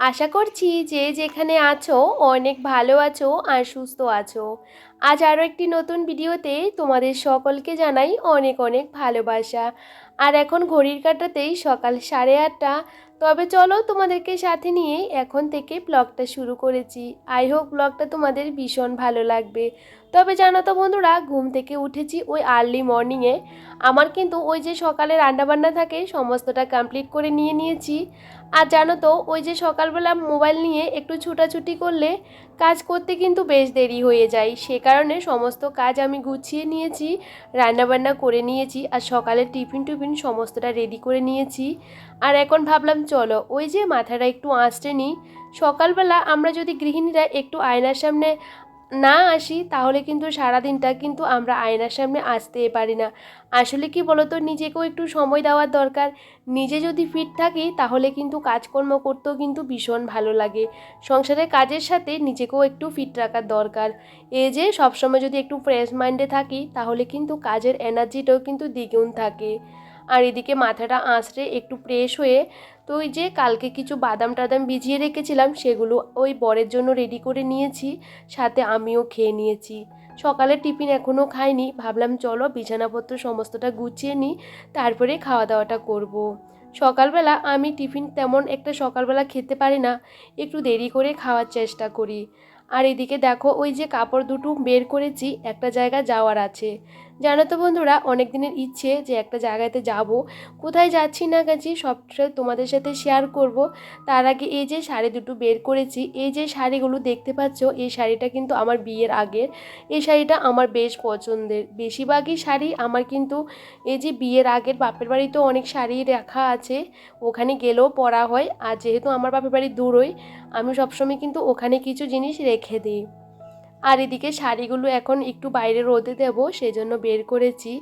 আশা করছি যে যেখানে আছো, অনেক ভালো আছো আর সুস্থ আছো। আজ আরও একটি নতুন ভিডিওতে তোমাদের সকলকে জানাই অনেক অনেক ভালোবাসা। আর এখন ঘড়ির কাটাতেই সকাল সাড়ে আটটা। তবে চলো তোমাদেরকে সাথে নিয়ে এখন থেকে ব্লগটা শুরু করেছি। আই হোপ ব্লগটা তোমাদের ভীষণ ভালো লাগবে। তবে জানো তো বন্ধুরা, ঘুম থেকে উঠেছি ওই আর্লি মর্নিংয়ে আমার কিন্তু ওই যে সকালে রান্নাবান্না থাকে, সমস্তটা কমপ্লিট করে নিয়ে নিয়েছি। আর জানো তো, ওই যে সকালবেলা মোবাইল নিয়ে একটু ছুটাছুটি করলে কাজ করতে কিন্তু বেশ দেরি হয়ে যায়। সে কারণে সমস্ত কাজ আমি গুছিয়ে নিয়েছি, রান্নাবান্না করে নিয়েছি, আর সকালে টিফিন টিফিন সমস্তটা রেডি করে নিয়েছি। আর এখন ভাবলাম, চলো, ওই যে মাথাটা একটু আঁচড়ে নিই। সকালবেলা আমরা যদি গৃহিণীরা একটু আয়নার সামনে না আসি, তাহলে কিন্তু সারাদিনটা কিন্তু আমরা আয়নার সামনে আসতে পারি না। আসলে কি বলতো, নিজেকেও একটু সময় দেওয়ার দরকার। নিজে যদি ফিট থাকি, তাহলে কিন্তু কাজকর্ম করতেও কিন্তু ভীষণ ভালো লাগে। সংসারের কাজের সাথে নিজেকেও একটু ফিট রাখার দরকার। এই যে সবসময় যদি একটু ফ্রেশ মাইন্ডে থাকি, তাহলে কিন্তু কাজের এনার্জিটাও কিন্তু দ্বিগুণ থাকে। আর এদিকে মাথাটা আঁচড়ে একটু ফ্রেশ হয়ে তো ওই যে কালকে কিছু বাদাম টাদাম ভিজিয়ে রেখেছিলাম, সেগুলো ওই বরের জন্য রেডি করে নিয়েছি, সাথে আমিও খেয়ে নিয়েছি। সকালের টিফিন এখনও খাইনি, ভাবলাম চলো বিছানাপত্র সমস্তটা গুছিয়ে নিই, তারপরে খাওয়া দাওয়াটা করব। সকালবেলা আমি টিফিন তেমন একটা সকালবেলা খেতে পারি না, একটু দেরি করে খাওয়ার চেষ্টা করি। আর এদিকে দেখো ওই যে কাপড় দুটো বের করেছি, একটা জায়গা যাওয়ার আছে। জানো তো বন্ধুরা অনেক দিনের ইচ্ছে যে একটা জায়গাতে যাব। কোথায় যাচ্ছি না গেছি, সবটা তোমাদের সাথে শেয়ার করব। তার আগে এই যে শাড়ি দুটো বের করেছি, এই যে শাড়িগুলো দেখতে পাচ্ছ, এই শাড়িটা কিন্তু আমার বিয়ের আগের। এই শাড়িটা আমার বেশ পছন্দের। বেশিরভাগই শাড়ি আমার কিন্তু এই যে বিয়ের আগের বাপের বাড়িতেও অনেক শাড়ি রাখা আছে, ওখানে গেলেও পরা হয়। আর যেহেতু আমার বাপের বাড়ি দূরই, আমি সবসময় কিন্তু ওখানে কিছু জিনিস রেখে দিই। আর এদিকে শাড়িগুলো এখন একটু বাইরে রোদে দেবো, সেজন্য বের করেছি।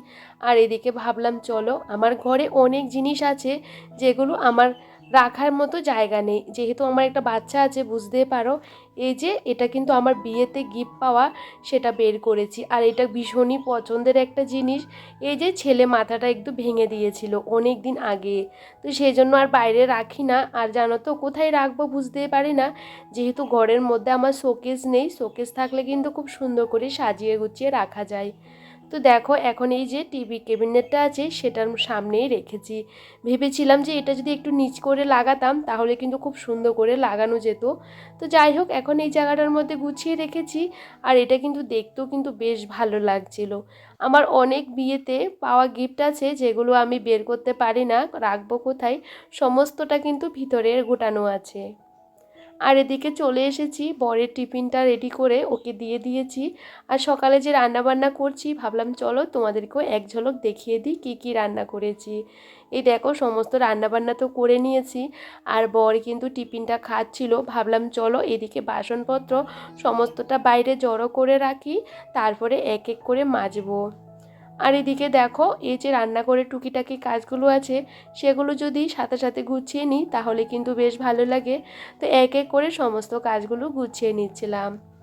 আর এদিকে ভাবলাম, চলো, আমার ঘরে অনেক জিনিস আছে যেগুলো আমার রাখার মতো জায়গা নেই। যেহেতু আমার একটা বাচ্চা আছে, বুঝতে পারো? এই যে, এটা কিন্তু আমার বিয়েতে গিফট পাওয়া সেটা বের করেছি। আর এটা ভীষণই পছন্দের একটা জিনিস। এই যে, ছেলে মাথাটা একটু ভেঙে দিয়েছিল অনেক দিন আগে। তো সেই জন্য আর বাইরে রাখি না। আর জানো তো, কোথায় রাখব বুঝতে পারি না। যেহেতু ঘরের মধ্যে আমার শোকেস নেই, শোকেস থাকলে কিন্তু খুব সুন্দর করে সাজিয়ে গুছিয়ে রাখা যায়। তো দেখো, এখন এই যে টিভি ক্যাবিনেটটা আছে, সেটার সামনেই রেখেছি। ভেবেছিলাম যে এটা যদি একটু নিচ করে লাগাতাম, তাহলে কিন্তু খুব সুন্দর করে লাগানো যেত। তো যাই হোক, এখন এই জায়গাটার মধ্যে গুছিয়ে রেখেছি, আর এটা কিন্তু দেখতেও কিন্তু বেশ ভালো লাগছিল। আমার অনেক বিয়েতে পাওয়া গিফট আছে, যেগুলো আমি বের করতে পারি না, রাখব কোথায়, সমস্তটা কিন্তু ভিতরে গোটানো আছে। আর এদিকে চলে এসেছি, বরের টিফিনটা রেডি করে ওকে দিয়ে দিয়েছি। আর সকালে যে রান্না বান্না করছি, ভাবলাম চলো তোমাদেরকেও এক ঝলক দেখিয়ে দিই কী কী রান্না করেছি। এই দেখো সমস্ত রান্নাবান্না তো করে নিয়েছি, আর বর কিন্তু টিফিনটা খাচ্ছিল। ভাবলাম চলো এদিকে বাসনপত্র সমস্তটা বাইরে জড়ো করে রাখি, তারপরে এক এক করে মাজবো। আর এদিকে দেখো, এই যে রান্না করে টুকিটাকি কাজগুলো আছে, সেগুলো যদি সাথে সাথে গুছিয়ে নিই, তাহলে কিন্তু বেশ ভালো লাগে। তো এক এক করে সমস্ত কাজগুলো গুছিয়ে নিচ্ছিলাম।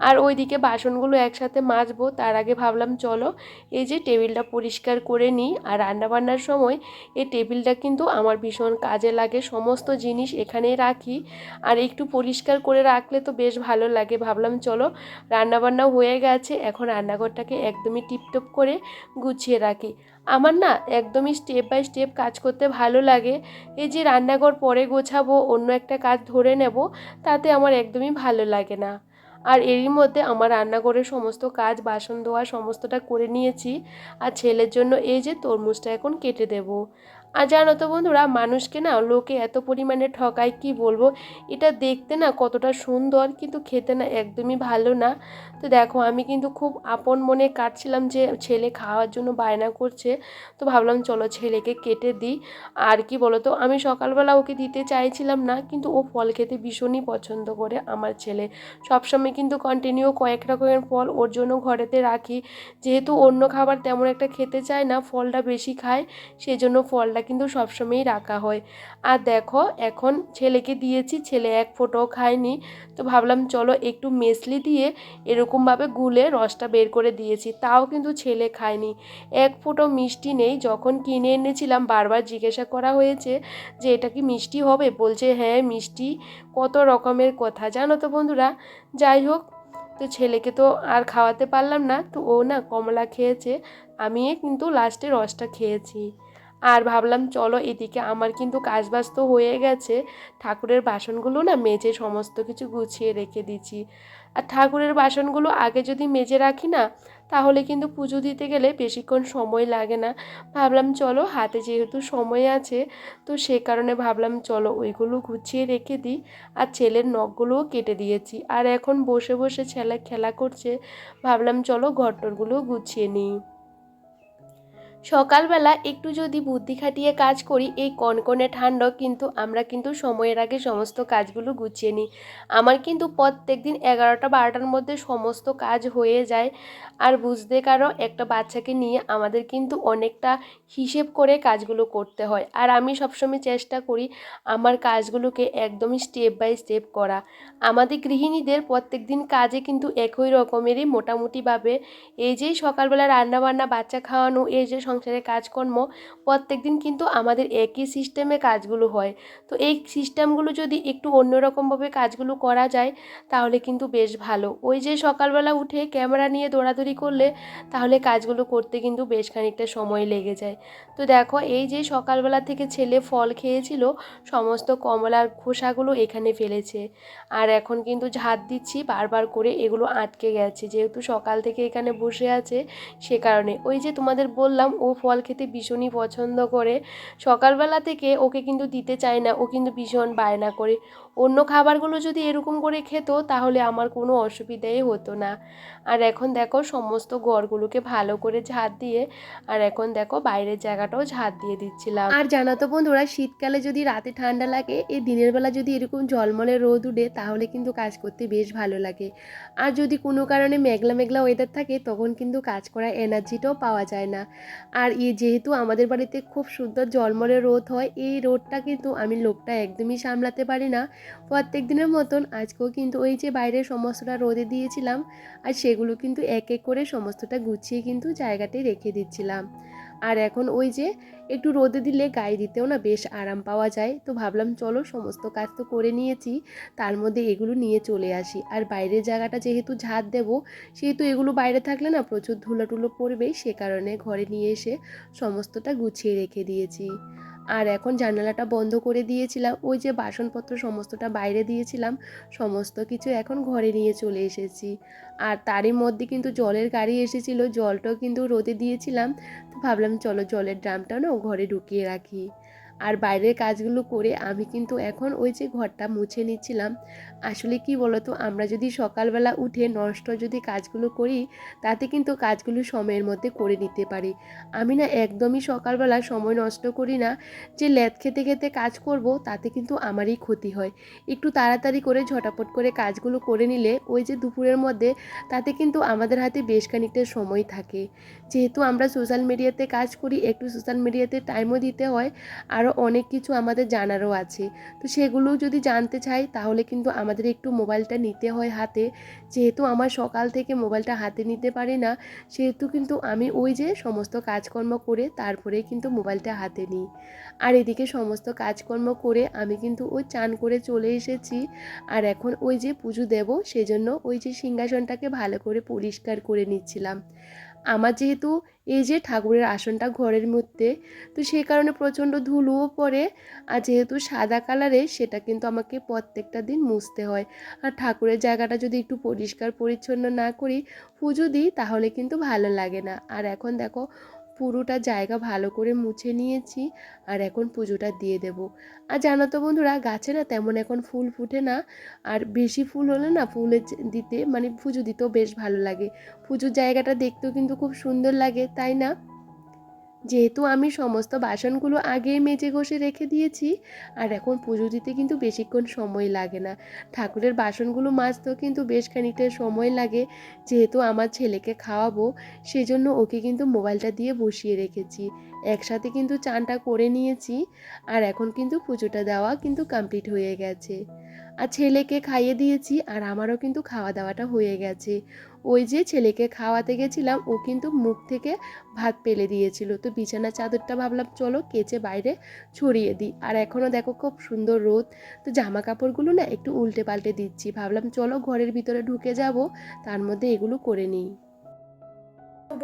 আর ওইদিকে বাসনগুলো একসাথে মাজবো, তার আগে ভাবলাম চলো এই যে টেবিলটা পরিষ্কার করে নিই। আর রান্নাবান্নার সময় এই টেবিলটা কিন্তু আমার ভীষণ কাজে লাগে, সমস্ত জিনিস এখানেই রাখি। আর একটু পরিষ্কার করে রাখলে তো বেশ ভালো লাগে। ভাবলাম চলো রান্নাবান্না হয়ে গেছে, এখন রান্নাঘরটাকে একদমই টিপটপ করে গুছিয়ে রাখি। আমার না একদমই স্টেপ বাই স্টেপ কাজ করতে ভালো লাগে। এই যে রান্নাঘর পরে গোছাবো, অন্য একটা কাজ ধরে নেব, তাতে আমার একদমই ভালো লাগে না। আর এরই মধ্যে আমার রান্নাঘরের সমস্ত কাজ, বাসন ধোয়া সমস্তটা করে নিয়েছি। আর ছেলের জন্য এই যে তরমুজটা এখন কেটে দেব। আর জানো তো বন্ধুরা, মানুষকে না লোকে এত পরিমাণে ঠকায়, কি বলব? এটা দেখতে না কতটা সুন্দর, কিন্তু খেতে না একদমই ভালো না। তো দেখো, আমি কিন্তু খুব আপন মনে কাটছিলাম যে ছেলে খাওয়ার জন্য বায়না করছে। তো ভাবলাম চলো ছেলেকে কেটে দিই। আর কি বলো তো আমি সকালবেলা ওকে দিতে চাইছিলাম না, কিন্তু ও ফল খেতে ভীষণই পছন্দ করে আমার ছেলে। সবসময় কিন্তু কন্টিনিউ কয়েক রকমের ফল ওর জন্য ঘরেতে রাখি। যেহেতু অন্য খাবার তেমন একটা খেতে চায় না, ফলটা বেশি খায় সেই জন্য ফলটা কিন্তু সবসময়ই রাখা হয়। আর দেখো, এখন ছেলেকে দিয়েছি, ছেলে এক ফোঁটাও খায়নি। তো ভাবলাম, চলো একটু মেসলি দিয়ে এরকমভাবে গুলে রসটা বের করে দিয়েছি। তাও কিন্তু ছেলে খায়নি। এক ফোঁটো মিষ্টি নেই। যখন কিনে এনেছিলাম, বারবার জিজ্ঞাসা করা হয়েছে যে, এটা কি মিষ্টি হবে? বলছে হ্যাঁ মিষ্টি। কত রকমের কথা। জানো তো বন্ধুরা, যাই হোক, তো ছেলেকে তো আর খাওয়াতে পারলাম না। তো ও না কমলা খেয়েছে। আমি কিন্তু লাস্টে রসটা খেয়েছি। আর ভাবলাম, চলো এদিকে আমার কিন্তু কাজবাজ তো হয়ে গেছে। ঠাকুরের বাসনগুলো না মেজে সমস্ত কিছু গুছিয়ে রেখে দিচ্ছি। আর ঠাকুরের বাসনগুলো আগে যদি মেজে রাখি না, তাহলে কিন্তু পুজো দিতে গেলে বেশিক্ষণ সময় লাগে না। ভাবলাম, চলো, হাতে যেহেতু সময় আছে, তো সে কারণে ভাবলাম, চলো ওইগুলো গুছিয়ে রেখে দিই। আর ছেলের নখগুলোও কেটে দিয়েছি। আর এখন বসে বসে ছেলে খেলা করছে। ভাবলাম, চলো ঘরটরগুলো গুছিয়ে নিই। সকালবেলা একটু যদি বুদ্ধি খাটিয়ে কাজ করি, এই কনকনে ঠান্ডা কিন্তু আমরা কিন্তু সময়ের আগে সমস্ত কাজগুলো গুছিয়ে নিই। আমার কিন্তু প্রত্যেক দিন এগারোটা বারোটার মধ্যে সমস্ত কাজ হয়ে যায়। আর বুঝতে কারও একটা বাচ্চাকে নিয়ে আমাদের কিন্তু অনেকটা হিসেব করে কাজগুলো করতে হয়। আর আমি সবসময় চেষ্টা করি আমার কাজগুলোকে একদমই স্টেপ বাই স্টেপ করা। আমাদের গৃহিণীদের প্রত্যেক দিন কাজে কিন্তু একই রকমেরই মোটামুটিভাবে এই যে সকালবেলা রান্নাবান্না, বাচ্চা খাওয়ানো, এই যে সংসারের কাজকর্ম প্রত্যেক দিন কিন্তু আমাদের একই সিস্টেমে কাজগুলো হয়। তো এই সিস্টেমগুলো যদি একটু অন্যরকমভাবে কাজগুলো করা যায়, তাহলে কিন্তু বেশ ভালো। ওই যে সকালবেলা উঠে ক্যামেরা নিয়ে দৌড়াদৌড়ি করলে, তাহলে কাজগুলো করতে কিন্তু বেশ খানিকটা সময় লেগে যায়। তো দেখো, এই যে সকালবেলা থেকে ছেলে ফল খেয়েছিল, সমস্ত কমলার খোসাগুলো এখানে ফেলেছে। আর এখন কিন্তু ঝাঁত দিচ্ছি, বারবার করে এগুলো আটকে গেছে। যেহেতু সকাল থেকে এখানে বসে আছে, সে কারণে। ওই যে তোমাদের বললাম ফল খেতে ভীষণই পছন্দ করে। সকালবেলা থেকে ওকে কিন্তু দিতে চায় না। ও কিন্তু ভীষণ বায়না করে। অন্য খাবারগুলো যদি এরকম করে খেত, তাহলে আমার কোনো অসুবিধাই হতো না। আর এখন দেখো সমস্ত ঘরগুলোকে ভালো করে ঝাঁট দিয়ে, আর এখন দেখো বাইরের জায়গাটাও ঝাঁট দিয়ে দিচ্ছিলাম। আর জানো তো বন্ধুরা, শীতকালে যদি রাতে ঠান্ডা লাগে, এই দিনের বেলা যদি এরকম ঝলমলে রোদ উঠে, তাহলে কিন্তু কাজ করতে বেশ ভালো লাগে। আর যদি কোনো কারণে মেঘলা মেঘলা ওয়েদার থাকে, তখন কিন্তু কাজ করার এনার্জিটাও পাওয়া যায় না। আর এই যেহেতু আমাদের বাড়িতে খুব সুন্দর জলমলে রোদ হয়, এই রোদটা কিন্তু আমি লোকটা একদমই সামলাতে পারি না। প্রত্যেক দিনের মতন আজকেও কিন্তু ওই যে বাইরে সমস্তটা রোদে দিয়েছিলাম আর সেগুলো কিন্তু এক এক করে সমস্তটা গুছিয়ে কিন্তু জায়গাতে রেখে দিচ্ছিলাম। আর এখন ওই যে একটু রোদে দিলে গায়ে দিতেও না বেশ আরাম পাওয়া যায়। তো ভাবলাম চলো সমস্ত কাজ তো করে নিয়েছি, তার মধ্যে এগুলো নিয়ে চলে আসি। আর বাইরের জায়গাটা যেহেতু ঝাঁত দেবো, সেহেতু এগুলো বাইরে থাকলে না প্রচুর ধুলো টুলো পড়বেই, সে কারণে ঘরে নিয়ে এসে সমস্তটা গুছিয়ে রেখে দিয়েছি। আর এখন জানালাটা বন্ধ করে দিয়েছিলাম, ওই যে বাসনপত্র সমস্তটা বাইরে দিয়েছিলাম, সমস্ত কিছু এখন ঘরে নিয়ে চলে এসেছি। আর তারই মধ্যে কিন্তু জলের গাড়ি এসেছিল, জলটাও কিন্তু রোদে দিয়েছিলাম, তো ভাবলাম চলো জলের ড্রামটা না ঘরে ঢুকিয়ে রাখি। আর বাইরের কাজগুলো করে আমি কিন্তু এখন ওই যে ঘরটা মুছে নিচ্ছিলাম। আসলে কি বলতো, আমরা যদি সকালবেলা উঠে নষ্ট যদি কাজগুলো করি, তাতে কিন্তু কাজগুলো সময়ের মধ্যে করে নিতে পারি। আমি না একদমই সকালবেলা সময় নষ্ট করি না, যে ল্যাদ খেতে খেতে কাজ করব, তাতে কিন্তু আমারই ক্ষতি হয়। একটু তাড়াতাড়ি করে ঝটাপট করে কাজগুলো করে নিলে ওই যে দুপুরের মধ্যে, তাতে কিন্তু আমাদের হাতে বেশ খানিকটা সময় থাকে। যেহেতু আমরা সোশ্যাল মিডিয়াতে কাজ করি, একটু সোশ্যাল মিডিয়াতে টাইমও দিতে হয় আরও অনেক কিছু আমাদের জানারও আছে। তো সেগুলো যদি জানতে চাই, তাহলে কিন্তু আমাদের একটু মোবাইলটা নিতে হয় হাতে। যেহেতু আমার সকাল থেকে মোবাইলটা হাতে নিতে পারি না, সেহেতু কিন্তু আমি ওই যে সমস্ত কাজকর্ম করে তারপরে কিন্তু মোবাইলটা হাতে নিই। আর এদিকে সমস্ত কাজকর্ম করে আমি কিন্তু ওই চান করে চলে এসেছি। আর এখন ওই যে পুজো দেব, সেজন্য ওই যে সিংহাসনটাকে ভালো করে পরিষ্কার করে নিচ্ছিলাম। আমার যেহেতু এই যে ঠাকুরের আসনটা ঘরের মধ্যে, তো সেই কারণে প্রচণ্ড ধুলোও পড়ে। আর যেহেতু সাদা কালারে, সেটা কিন্তু আমাকে প্রত্যেকটা দিন মুছতে হয়। আর ঠাকুরের জায়গাটা যদি একটু পরিষ্কার পরিচ্ছন্ন না করি, পুজো দিই, তাহলে কিন্তু ভালো লাগে না। আর এখন দেখো পুরোটা জায়গা ভালো করে মুছে নিয়েছি আর এখন পুজোটা দিয়ে দেব। আর জানো তো বন্ধুরা গাছে না তেমন এখন ফুল ফুটে না, আর বেশি ফুল হলে না ফুলে দিতে মানে পুজো দিতেও বেশ ভালো লাগে। পুজোর জায়গাটা দেখতেও কিন্তু খুব সুন্দর লাগে, তাই না? যেহেতু আমি সমস্ত বাসনগুলো আগে মেজে ঘষে রেখে দিয়েছি, আর এখন পুজো দিতে কিন্তু বেশিক্ষণ সময় লাগে না। ঠাকুরের বাসনগুলো মাজতেও কিন্তু বেশ খানিকটা সময় লাগে, যেহেতু আমার ছেলেকে খাওয়াবো, সেজন্য ওকে কিন্তু মোবাইলটা দিয়ে বসিয়ে রেখেছি। একসাথে কিন্তু চানটা করে নিয়েছি, আর এখন কিন্তু পুজোটা দেওয়া কিন্তু কমপ্লিট হয়ে গেছে। আর ছেলেকে খাইয়ে দিয়েছি, আর আমারও কিন্তু খাওয়া দাওয়াটা হয়ে গেছে। ওই যে ছেলেকে খাওয়াতে গেছিলাম, ও কিন্তু মুখ থেকে ভাত পেলে দিয়েছিল। তো বিছানা চাদরটা ভাবলাম, চলো কেচে বাইরে ছড়িয়ে দিই। আর এখনও দেখো খুব সুন্দর রোদ। তো জামা কাপড়গুলো না একটু উল্টে পাল্টে দিচ্ছি। ভাবলাম, চলো ঘরের ভিতরে ঢুকে যাব, তার মধ্যে এগুলো করে নিই।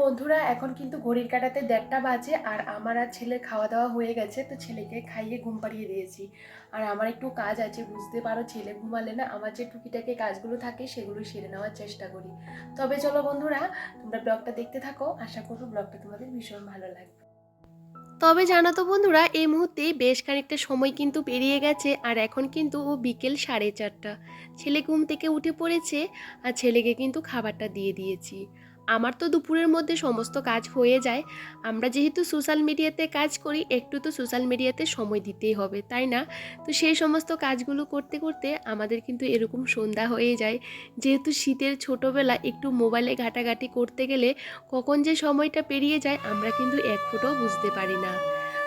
বন্ধুরা, এখন কিন্তু ঘড়ির কাটাতে দেড়টা বাজে আর আমার আর ছেলের খাওয়া দাওয়া হয়ে গেছে, তো ছেলেকে খাইয়ে ঘুম পাড়িয়ে দিয়েছি। আর আমার একটু কাজ আছে, বুঝতে পারো, ছেলে ঘুমালে না আমার যে টুকিটাকি কাজগুলো থাকে সেগুলো সেরে নেওয়ার চেষ্টা করি। তবে চলো বন্ধুরা, তোমরা ব্লগটা দেখতে থাকো, আশা করব ব্লগটা তোমাদের ভীষণ ভালো লাগবে। তবে জানো তো বন্ধুরা, এই মুহূর্তে বেশ খানিকটা সময় কিন্তু পেরিয়ে গেছে আর এখন কিন্তু ও বিকেল সাড়ে চারটা। ছেলে ঘুম থেকে উঠে পড়েছে আর ছেলেকে কিন্তু খাবারটা দিয়ে দিয়েছি। আমার তো দুপুরের মধ্যে সমস্ত কাজ হয়ে যায়। আমরা যেহেতু সোশ্যাল মিডিয়াতে কাজ করি, একটু তো সোশ্যাল মিডিয়াতে সময় দিতেই হবে, তাই না? তো সেই সমস্ত কাজগুলো করতে করতে আমাদের কিন্তু এরকম সন্ধ্যা হয়ে যায়। যেহেতু শীতের ছোটোবেলা একটু মোবাইলে ঘাটাঘাটি করতে গেলে কখন যে সময়টা পেরিয়ে যায়, আমরা কিন্তু এক ফুটও বুঝতে পারি না।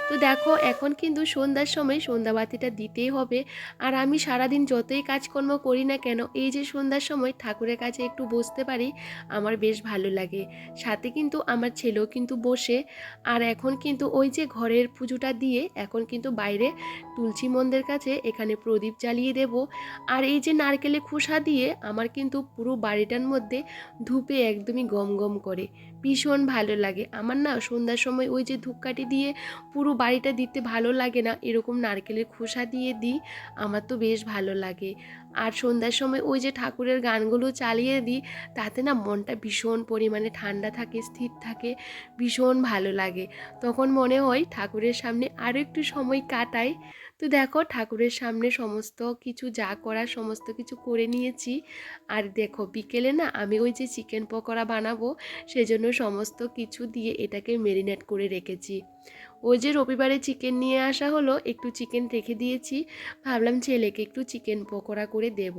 তো দেখো, এখন কিন্তু সন্ধ্যার সময় সন্ধ্যাবাতিটা দিতেই হবে। আর আমি সারাদিন যতই কাজকর্ম করি না কেন, এই যে সন্ধ্যার সময় ঠাকুরের কাছে একটু বসতে পারি, আমার বেশ ভালো লাগে। সাথে কিন্তু আমার ছেলেও কিন্তু বসে। আর এখন কিন্তু ওই যে ঘরের পুজোটা দিয়ে এখন কিন্তু বাইরে তুলসী মন্দের কাছে এখানে প্রদীপ জ্বালিয়ে দেব। আর এই যে নারকেলে খোসা দিয়ে আমার কিন্তু পুরো বাড়িটার মধ্যে ধূপে একদমই গম গম করে। ভীষণ ভালো লাগে। আমার না সন্ধ্যার সময় ওই যে ধূপকাঠি দিয়ে পুরো বাড়িটা দিতে ভালো লাগে না, এরকম নারকেলের খোসা দিয়ে দিই, আমার তো বেশ ভালো লাগে। আর সন্ধ্যার সময় ওই যে ঠাকুরের গানগুলো চালিয়ে দিই, তাতে না মনটা ভীষণ পরিমাণে ঠান্ডা থাকে, স্থির থাকে, ভীষণ ভালো লাগে। তখন মনে হয় ঠাকুরের সামনে আরও একটু সময় কাটাই। তো দেখো ঠাকুরের সামনে সমস্ত কিছু যা করা সমস্ত কিছু করে নিয়েছি। আর দেখো বিকেলে না আমি ওই যে চিকেন পকোড়া বানাবো, সেজন্য সমস্ত কিছু দিয়ে এটাকে মেরিনেট করে রেখেছি। ওই যে রবিবারে চিকেন নিয়ে আসা হলো, একটু চিকেন রেখে দিয়েছি। ভাবলাম ছেলেকে একটু চিকেন পকোড়া করে দেব।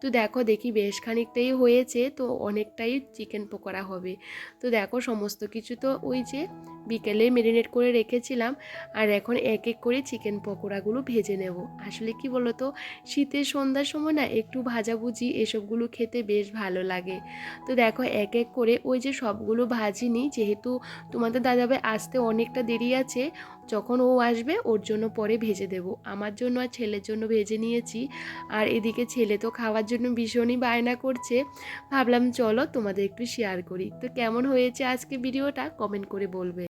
তো দেখো দেখি বেশ খানিকটাই হয়েছে, তো অনেকটাই চিকেন পকোড়া হবে। তো দেখো সমস্ত কিছু তো ওই যে বিকেলে মেরিনেট করে রেখেছিলাম, আর এখন এক এক করে চিকেন পকোড়াগুলো ভেজে নেব। আসলে কি বলো তো শীতের সন্ধ্যার সময় না একটু ভাজাভুজি এসবগুলো খেতে বেশ ভালো লাগে। তো দেখো এক এক করে ওই যে সবগুলো ভাজিনি, যেহেতু তোমাদের দাদাভাই আসতে অনেকটা দেরি আছে, যখন ও আসবে ওর জন্য পরে ভেজে দেব। আমার জন্য আর ছেলের জন্য ভেজে নিয়েছি। আর এদিকে ছেলে তো খাওয়ার জন্য ভীষণই বায়না করছে। ভাবলাম, চলো তোমাদের একটু শেয়ার করি। তো কেমন হয়েছে আজকে ভিডিওটা কমেন্ট করে বলবে।